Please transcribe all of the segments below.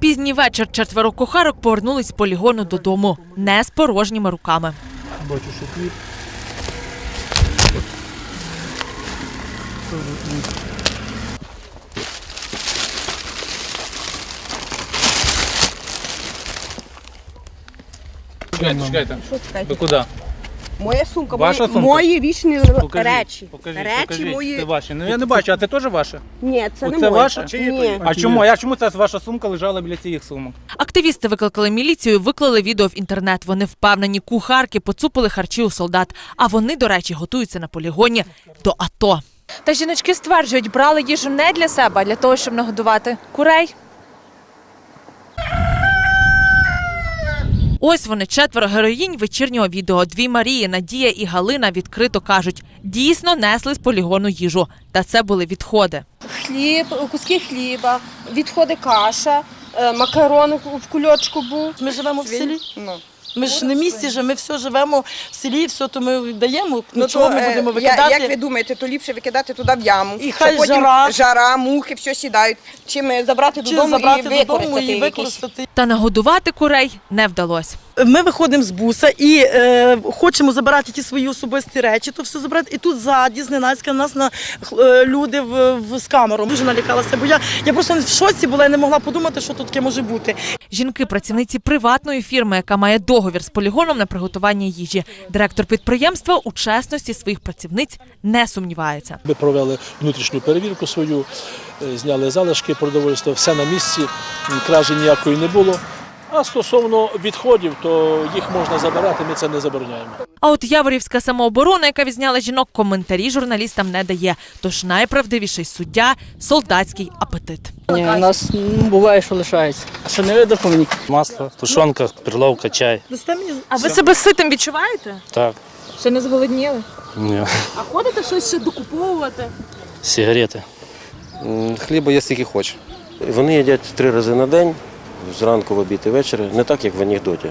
Пізній вечір четверо кухарок повернулись з полігону додому не з порожніми руками. Бачу, що хліб. Чекайте, чекайте. Що чекайте? Ви куди? Моя сумка, Ваша мої, сумка? мої вічні Покажіть, речі. Покажіть, речі покажіть. мої. Це ваші. Ну я не бачу, а це теж ваше? Ні, це не Оце моє. ваше? Ні. А чому? А чому це ваша сумка лежала біля цих сумок? Активісти викликали міліцію, виклали відео в інтернет. Вони впевнені, кухарки поцупили харчі у солдат. А вони, до речі, готуються на полігоні до АТО. Та жіночки стверджують, брали їжу не для себе, а для того, щоб нагодувати курей. Ось вони четверо героїнь вечірнього відео. Дві Марії, Надія і Галина відкрито кажуть, дійсно несли з полігону їжу. Та це були відходи. хліб, куски хліба, відходи каша, макарон в кульочку був. Ми живемо в селі. Ну. Ми ж не в місті, же, ми все живемо в селі, все то ми даємо. Ну, чого то, ми е, будемо викидати? Як ви думаєте, то ліпше викидати туди в яму. І хай потім жара. жара, мухи, все сідають. Чим забрати Чи додому забрати і додому використати. і якісь. використати. Та нагодувати курей не вдалося. Ми виходимо з буса і е, хочемо забирати ті свої особисті речі, то все забрати. І тут ззаді, зненацька, нас на е, люди в, в, з камерою. Дуже налякалася, бо я, я просто в шоці була і не могла подумати, що тут таке може бути. Жінки, працівниці приватної фірми, яка має договір з полігоном на приготування їжі. Директор підприємства у чесності своїх працівниць не сумнівається. Ми провели внутрішню перевірку свою, е, зняли залишки продовольства, все на місці, кражі ніякої не було. А стосовно відходів, то їх можна забирати, ми це не забороняємо. А от Яворівська самооборона, яка відзняла жінок, коментарі журналістам не дає. Тож найправдивіший суддя солдатський апетит. Ні, у нас ну, буває, що лишається. Що не видно мені. Масло, тушонка, перловка, чай. А ви себе ситим відчуваєте? Так, Ще не зголодніли? ні. А ходите щось ще докуповувати? Сигарети. М, Хліба є скільки хоче. Вони їдять три рази на день, зранку, в обід і ввечері, не так, як в анекдоті.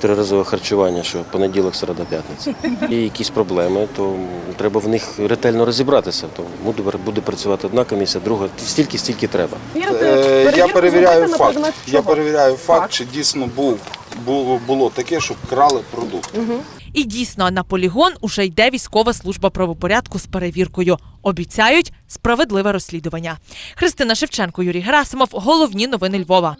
Триразове харчування, що понеділок, середа, п'ятниця. Є якісь проблеми, то треба в них ретельно розібратися. То буде, буде працювати одна комісія, друга, стільки, стільки треба. Е, Я перевіряю факт. Я перевіряю факт, чи дійсно був, було, було таке, щоб крали продукт. І дійсно на полігон уже йде військова служба правопорядку з перевіркою. Обіцяють справедливе розслідування. Христина Шевченко, Юрій Герасимов. Головні новини Львова.